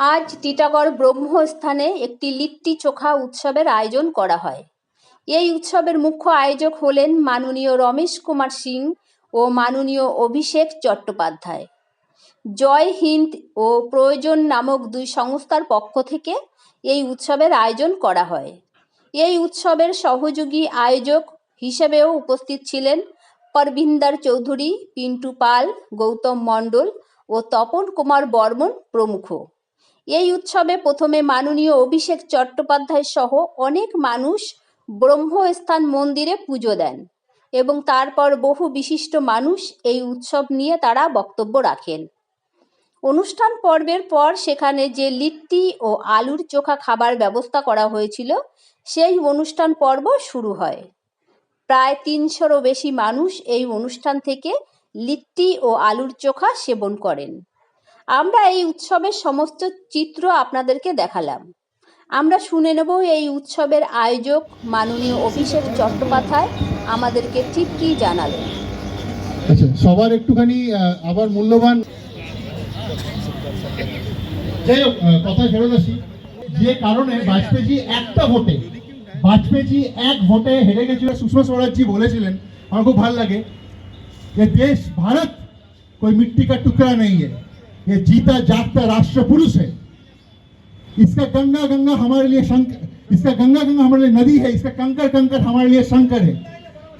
আজ টিটাগড় ব্রহ্মস্থানে একটি লিট্টি চোখা উৎসবের আয়োজন করা হয়। এই উৎসবের মুখ্য আয়োজক হলেন মাননীয় রমেশ কুমার সিং ও মাননীয় অভিষেক চট্টোপাধ্যায়। জয় হিন্দ ও প্রয়োজন নামক দুই সংস্থার পক্ষ থেকে এই উৎসবের আয়োজন করা হয়। এই উৎসবের সহযোগী আয়োজক হিসেবেও উপস্থিত ছিলেন পরবিন্দর চৌধুরী, পিন্টু পাল, গৌতম মণ্ডল ও তপন কুমার বর্মন প্রমুখ। এই উৎসবে প্রথমে মাননীয় অভিষেক চট্টোপাধ্যায় সহ অনেক মানুষ ব্রহ্মস্থান মন্দিরে পুজো দেন এবং তারপর বহু বিশিষ্ট মানুষ এই উৎসব নিয়ে তারা বক্তব্য রাখেন। অনুষ্ঠান পর্বের পর সেখানে যে লিট্টি ও আলুর চোখা খাবার ব্যবস্থা করা হয়েছিল, সেই অনুষ্ঠান পর্ব শুরু হয়। প্রায় তিনশোরও বেশি মানুষ এই অনুষ্ঠান থেকে লিট্টি ও আলুর চোখা সেবন করেন। আমরা এই উৎসবের সমস্ত চিত্র আপনাদেরকে দেখালাম। আমরা শুনে নেব এই উৎসবের আয়োজক মাননীয় অভিষেক চট্টোপাধ্যায় আমাদেরকে ঠিক কী জানালেন। আচ্ছা সবার একটুখানি আবার মূল্যবান যাই হোক কথা ফেরত আসি। যে কারণে বাজপেয়ীজি একটা ভোটে বাজপেয়ীজি এক ভোটে হেরে গেছিল। সুষমা স্বরাজজি বলেছিলেন, আমার খুব ভালো লাগে যে দেশ, ভারত কোই মিট্টি কা টুকরা নেই হ্যাঁ ये जीता जागता राष्ट्र पुरुष है। इसका गंगा गंगा हमारे लिए शंकर इसका गंगा गंगा हमारे लिए नदी है, इसका कंकर कंकर हमारे लिए शंकर है।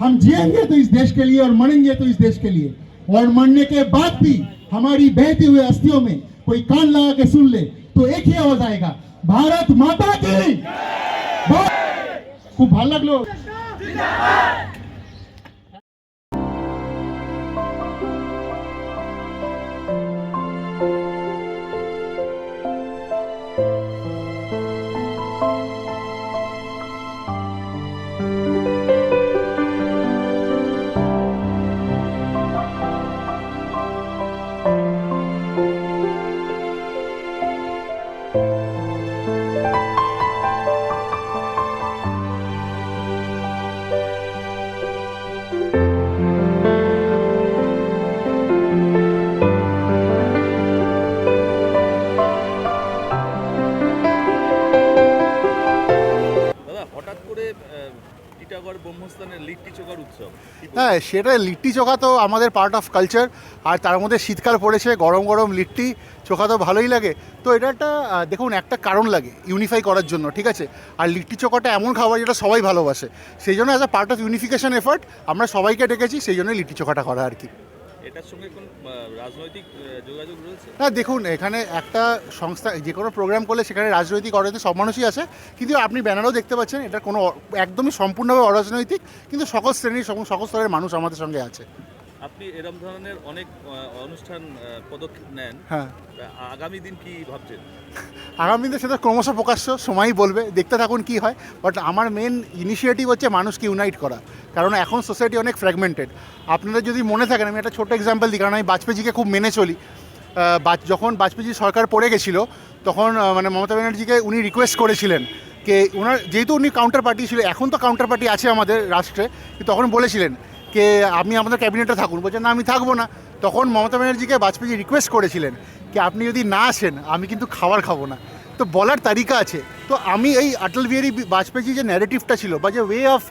हम जिएँगे तो इस देश के लिए और मरेंगे तो इस देश के लिए। और मरने के बाद भी हमारी बहती हुए अस्थियों में कोई कान लगा के सुन ले तो एक ही आवाज़ आएगा, भारत माता की। खूब भालक लोग হ্যাঁ সেটা লিট্টি চোখা তো আমাদের পার্ট অফ কালচার আর তার মধ্যে শীতকাল পড়েছে, গরম গরম লিট্টি চোখা তো ভালোই লাগে। তো এটা একটা দেখুন, একটা কারণ লাগে ইউনিফাই করার জন্য, ঠিক আছে? আর লিট্টি চোখাটা এমন খাবার যেটা সবাই ভালোবাসে, সেই জন্য as a part of unification effort আমরা সবাইকে ডেকেছি, সেই জন্য লিট্টি চোখাটা করা আর কি। না, দেখুন, এখানে একটা সংস্থা, যে কোনো প্রোগ্রাম করলে সেখানে রাজনৈতিক অরাজনৈতিক সব মানুষই আছে কিন্তু আপনি ব্যানারও দেখতে পাচ্ছেন এটা কোনো একদমই সম্পূর্ণভাবে অরাজনৈতিক, কিন্তু সকল শ্রেণির সকল স্তরের মানুষ আমাদের সঙ্গে আছে। আপনি এরম ধরনের অনেক অনুষ্ঠান পদক্ষেপ নেন। হ্যাঁ। আগামী দিন কি ভাবছেন? আগামী দিনে সেটা ক্রমশ প্রকাশ্য সময়ই বলবে দেখতে থাকুন কি হয়। বাট আমার মেন ইনিশিয়েটিভ হচ্ছে মানুষকে ইউনাইট করা। কারণ এখন সোসাইটি অনেক ফ্র্যাগমেন্টেড আপনাদের যদি মনে থাকেন আমি একটা ছোট্ট এক্সাম্পল দিই কারণ আমি বাজপেয়ীকে খুব মেনে চলি। যখন বাজপেয়ী সরকার পড়ে গেছিল তখন মানে মমতা ব্যানার্জিকে উনি রিকোয়েস্ট করেছিলেন কে ওনার যেহেতু উনি কাউন্টার পার্টি ছিল এখন তো কাউন্টার পার্টি আছে আমাদের রাষ্ট্রে কিন্তু তখন বলেছিলেন কে আপনি আমাদের ক্যাবিনেটে থাকুন। বলছেন না আমি থাকব না। তখন মমতা ব্যানার্জিকে বাজপেয়ী রিকোয়েস্ট করেছিলেন কি আপনি যদি না আসেন আমি কিন্তু খাবার খাব না। তো বলার তালিকা আছে। তো আমি এই অটল বিহারী বাজপেয়ী যে ন্যারেটিভটা ছিল বা যে way of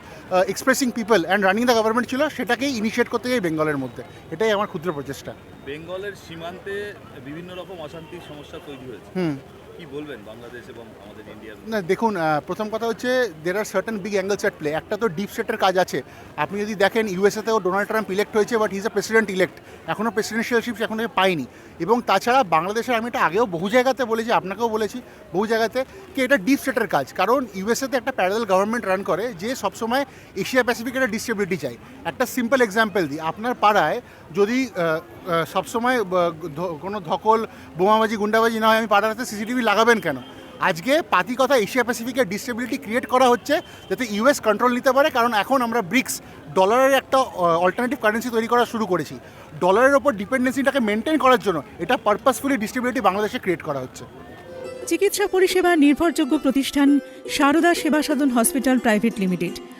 expressing people and running the government ছিল সেটাকেই ইনিশিয়েট করতে যাই বেঙ্গলের মধ্যে। এটাই আমার ক্ষুদ্র প্রচেষ্টা। বেঙ্গলের সীমান্তে বিভিন্ন রকম অশান্তির সমস্যা তৈরি হয়েছে। হুম। কি বলবেন বাংলাদেশ এবং আমাদের না, দেখুন প্রথম কথা হচ্ছে there are certain big angles at play একটা তো ডিপ সেটের কাজ আছে। আপনি যদি দেখেন ইউএসএতেও ডোনাল্ড ট্রাম্প ইলেক্ট হয়েছে but is a president elect এখনও প্রেসিডেন্সিয়ালশিপ এখনও পায়নি। এবং তাছাড়া বাংলাদেশের, আমি এটা আগেও বহু জায়গাতে বলেছি, আপনাকেও বলেছি বহু জায়গাতে কি এটা ডিপ সেটের কাজ। কারণ ইউএসএতে একটা প্যারালাল গভর্নমেন্ট রান করে, যে সবসময় এশিয়া প্যাসিফিক একটা ডিস্ট্রিবিউটি চাই। একটা সিম্পল এক্সাম্পল দিই। আপনার পাড়ায় যদি সবসময় কোনো ধকল, বোমাবাজি, গুন্ডাবাজি না হয় আমি পাড়াতে সিসিটিভি লাগাবেন কেন? আজকে পাতি কথা এশিয়া প্যাসিফিকের ডিস্টেবিলিটি ক্রিয়েট করা হচ্ছে যাতে ইউএস কন্ট্রোল নিতে পারে, কারণ এখন আমরা ব্রিক্স ডলারের একটা অল্টারনেটিভ কারেন্সি তৈরি করা শুরু করেছি। ডলারের ওপর ডিপেন্ডেন্সিটাকে মেনটেন করার জন্য এটা পারপাসফুলি ডিস্ট্রিবিউটি বাংলাদেশে ক্রিয়েট করা হচ্ছে। চিকিৎসা পরিষেবা নির্ভরযোগ্য প্রতিষ্ঠান Sarada Seva Sadhan hospital private limited